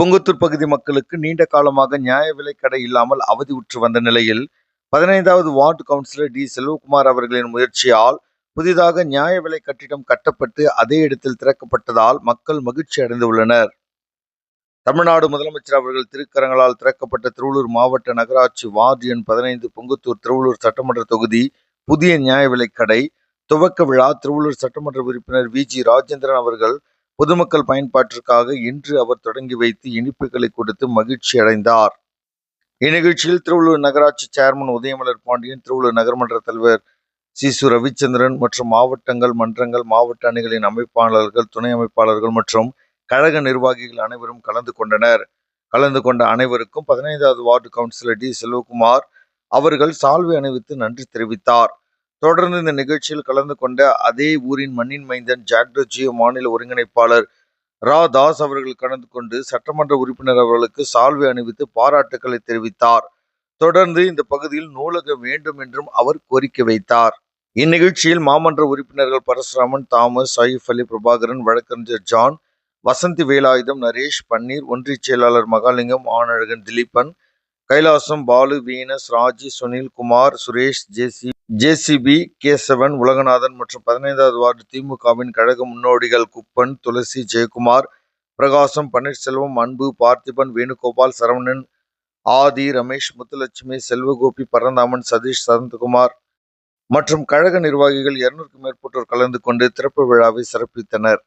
புங்குத்தூர் பகுதி மக்களுக்கு நீண்ட காலமாக நியாய விலை கடை இல்லாமல் அவதி உற்று வந்த நிலையில் பதினைந்தாவது வார்டு கவுன்சிலர் டி செல்வகுமார் அவர்களின் முயற்சியால் புதிதாக நியாய விலை கட்டிடம் கட்டப்பட்டு அதே இடத்தில் திறக்கப்பட்டதால் மக்கள் மகிழ்ச்சி அடைந்துள்ளனர். தமிழ்நாடு முதலமைச்சர் அவர்கள் திருக்கரங்களால் திறக்கப்பட்ட திருவள்ளூர் மாவட்ட நகராட்சி வார்டு எண் பதினைந்து பொங்குத்தூர் திருவள்ளூர் சட்டமன்ற தொகுதி புதிய நியாய விலை கடை. துவக்க விழா திருவள்ளூர் சட்டமன்ற உறுப்பினர் வி ஜி ராஜேந்திரன் அவர்கள் பொதுமக்கள் பயன்பாட்டிற்காக இன்று அவர் தொடங்கி வைத்து இனிப்புகளை கொடுத்து மகிழ்ச்சி அடைந்தார். இந்நிகழ்ச்சியில் திருவள்ளூர் நகராட்சி சேர்மன் உதயமலர் பாண்டியன் திருவள்ளூர் நகர்மன்ற தலைவர் சிசு ரவிச்சந்திரன் மற்றும் மாவட்டங்கள் மன்றங்கள் மாவட்ட அணிகளின் அமைப்பாளர்கள் துணை அமைப்பாளர்கள் மற்றும் கழக நிர்வாகிகள் அனைவரும் கலந்து கொண்டனர். கலந்து கொண்ட அனைவருக்கும் பதினைந்தாவது வார்டு கவுன்சிலர் டி. செல்வகுமார் அவர்கள் சால்வை அணிவித்து நன்றி தெரிவித்தார். தொடர்ந்து இந்த நிகழ்ச்சியில் கலந்து கொண்ட அதே ஊரின் மண்ணின் மைந்தன் ஜாக்டோஜியோ மாநில ஒருங்கிணைப்பாளர் ரா தாஸ் அவர்கள் கலந்து கொண்டு சட்டமன்ற உறுப்பினர் அவர்களுக்கு சால்வை அணிவித்து பாராட்டுக்களை தெரிவித்தார். தொடர்ந்து இந்த பகுதியில் நூலகம் வேண்டும் என்றும் அவர் கோரிக்கை வைத்தார். இந்நிகழ்ச்சியில் மாமன்ற உறுப்பினர்கள் பரசுராமன் தாமஸ் சயிஃப் அலி பிரபாகரன் வழக்கறிஞர் ஜான் வசந்தி வேலாயுதம் நரேஷ் பன்னீர் ஒன்றிய செயலாளர் Mahalingam Anazhagan Dileepan Kailasam Balu Venus Raji Sunil Kumar Suresh JC JCB Kesavan Ulaganathan மற்றும் பதினைந்தாவது வார்டு திமுகவின் கழக முன்னோடிகள் குப்பன் துளசி ஜெயக்குமார் பிரகாசம் பன்னீர்செல்வம் அன்பு பார்த்திபன் வேணுகோபால் சரவணன் ஆதி ரமேஷ் முத்துலட்சுமி செல்வகோபி பரந்தாமன் சதீஷ் சரந்தகுமார் மற்றும் கழக நிர்வாகிகள் இருநூறுக்கும் மேற்பட்டோர் கலந்து கொண்டு திறப்பு விழாவை சிறப்பித்தனர்.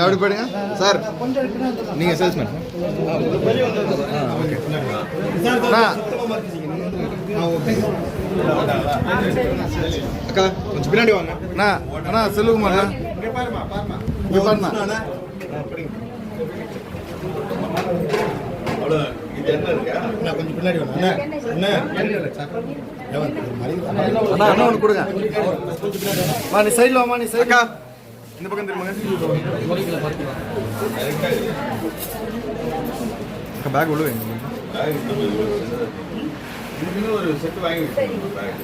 அவசரம் நீங்க அப்படி போயிடுங்க. சார் நீங்க சேல்ஸ்மேன் அக்கா கொஞ்சம் பின்னாடி வாங்க. அண்ணா அண்ணா செல்லுக்குமார் இங்க பாருமா அண்ணா கொஞ்சம் பின்னாடி வாங்க. அண்ணா அண்ணா. ஒன்று கொடுங்க. மா நீ சைடில் வாமா நீ சைடா இந்த பக்கம் திரும்புங்க பேக் உள்ள வைங்க ஒரு செட்டு வாங்கி பேக்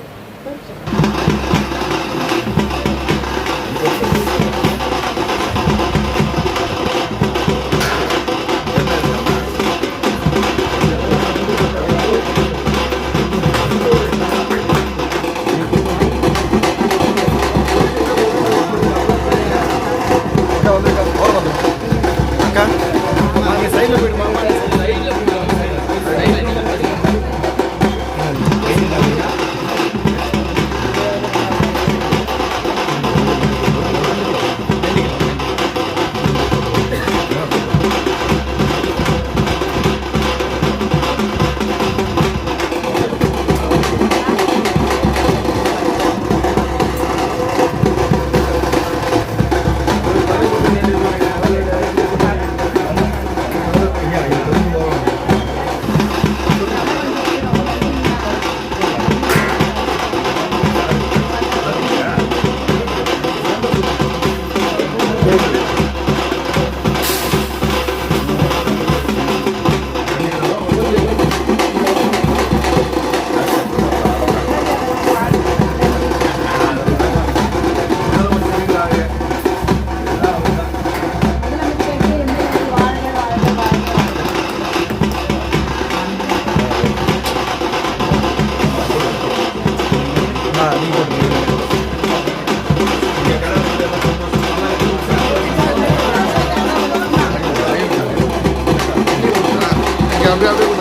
இங்க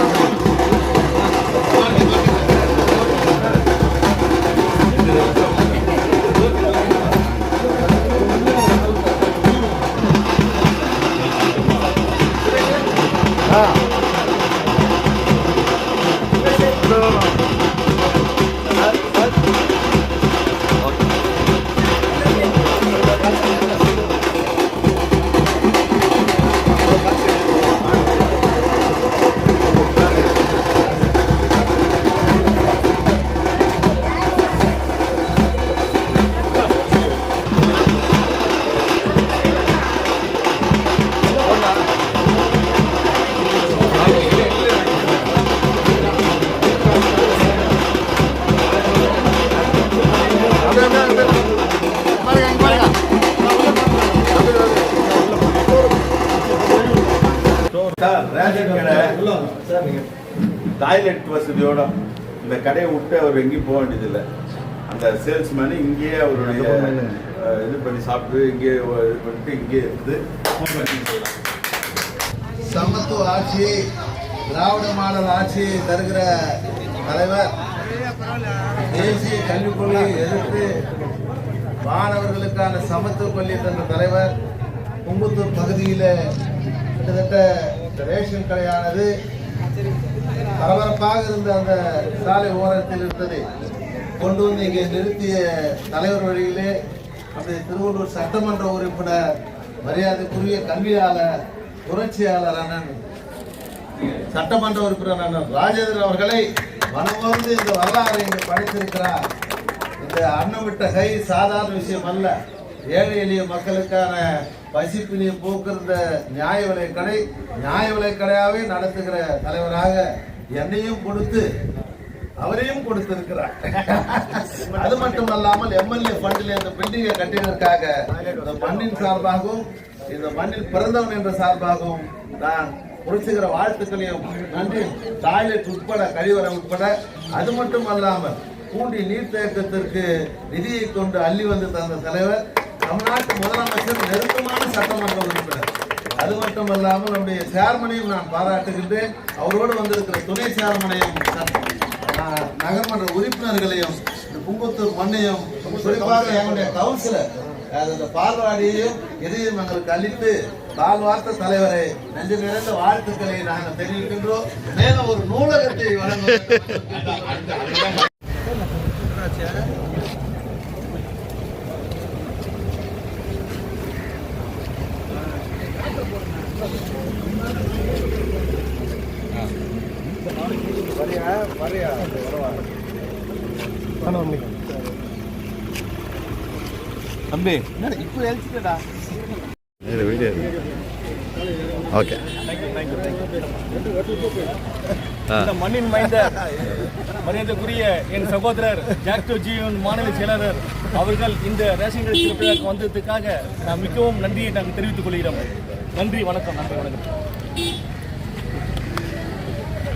கடை டாய்லெட் வசதியோட இந்த கடையை விட்டு அவர் எங்கேயும் போக வேண்டியதில்லை. அந்த சேல்ஸ்மேன் இங்கேயே அவருடைய இது பண்ணி சாப்பிட்டு இங்கேயே இது பண்ணிட்டு இங்கேயே இருந்து சமத்துவ ஆட்சி திராவிட மாடல் ஆட்சி தருகிற தலைவர் தேசிய கல்விக் கொள்கையை எதிர்த்து மாணவர்களுக்கான சமத்துவ பள்ளி தந்த தலைவர் கும்பத்தூர் பகுதியில் கிட்டத்தட்ட இந்த ரேஷன் கடையானது பரபரப்பாக இருந்த அந்த சாலை ஓரத்தில் இருந்தது கொண்டு வந்து இங்கே நிறுத்திய தலைவர் வழியிலே அப்படி திருவள்ளூர் சட்டமன்ற உறுப்பினர் மரியாதைக்குரிய கல்வியாளர் புரட்சியாளர் அண்ணன் சட்டமன்ற உறுப்பினர் அண்ணன் ராஜேந்திரன் அவர்களை மனமோர்ந்து இந்த வரலாறு இங்கு படைத்திருக்கிறார். இந்த அன்னமிட்ட கை சாதாரண விஷயம் அல்ல. ஏழை எளிய மக்களுக்கான பசிப்பினியை போக்குற நியாய விலைக்கடை நியாய விலைக்கடையாகவே நடத்துகிற தலைவராக என்னையும் கொடுத்து அவரையும் கொடுத்திருக்கிறார். அது மட்டும் அல்லாமல் எம்எல்ஏ ஃபண்டில் இந்த பில்டிங்கை கட்டினதற்காக இந்த மண்ணின் சார்பாகவும் இந்த மண்ணில் பிறந்தவன் என்ற சார்பாகவும் நான் புரிச்சுகிற வாழ்த்துக்களையும் நன்றி. டாய்லெட் உட்பட கழிவறை உட்பட அது மட்டும் அல்லாமல் பூண்டி நீர்த்தேக்கத்திற்கு நிதியை கொண்டு அள்ளி வந்து தந்த தலைவர் தமிழ்நாட்டு முதலமைச்சர் நெருக்கமான சட்டமன்ற உறுப்பினர். அது மட்டும் இல்லாமல் நம்முடைய சேர்மனையும் நான் பாராட்டுகின்றேன். அவரோடு வந்திருக்கிற துணை சேர்மனையும் நகர்மன்ற உறுப்பினர்களையும் இந்த கும்பத்தூர் மண்ணையும் குறிப்பாக எங்களுடைய கவுன்சிலர் அது அந்த பால்வாடியையும் இதையும் எங்களுக்கு அளித்து பால்வார்த்த தலைவரை நன்றி நிறைந்த வாழ்த்துக்களை நாங்கள் தெரிவிக்கின்றோம். மேலும் ஒரு நூலகத்தை வழங்க ஓகே. இந்த மண்ணின் மைந்த மரியாதைக்குரிய என் சகோதரர் ஜாக்டோ மாநில செயலாளர் அவர்கள் இந்த ரேஷன் கடை திருப்பிழாக்கு வந்ததுக்காக நான் மிகவும் நன்றியை நாங்கள் தெரிவித்துக் கொள்கிறோம். நன்றி வணக்கம் நன்றி வணக்கம்.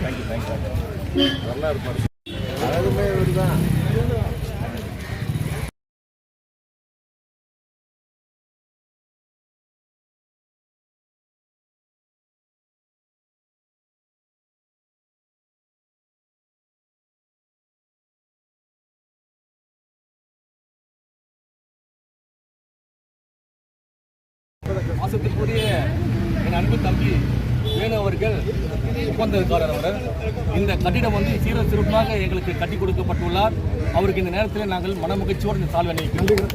தேங்க்யூ தேங்க்யூ மாசத்துக்குரிய என் அன்பு தம்பி வேணு அவர்கள் ஒப்பந்தக்காரர் அவர். இந்த கட்டிடம் வந்து சீர சிறப்பாக எங்களுக்கு கட்டி கொடுக்கப்பட்டுள்ளார். அவருக்கு இந்த நேரத்தில் நாங்கள் மனமகிழ்ச்சியோடு இந்த சால்வை அணிவிக்கிறோம்.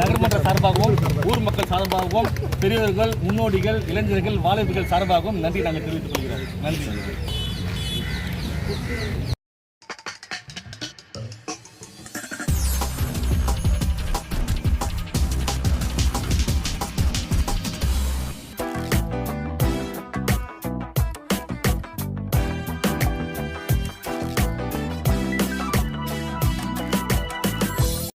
நகர்மன்ற சார்பாகவும் ஊர் மக்கள் சார்பாகவும் பெரியவர்கள் முன்னோடிகள் இளைஞர்கள் வாலிபர்கள் சார்பாகவும் நன்றி நாங்கள் தெரிவித்துக் கொள்கிறோம். நன்றி.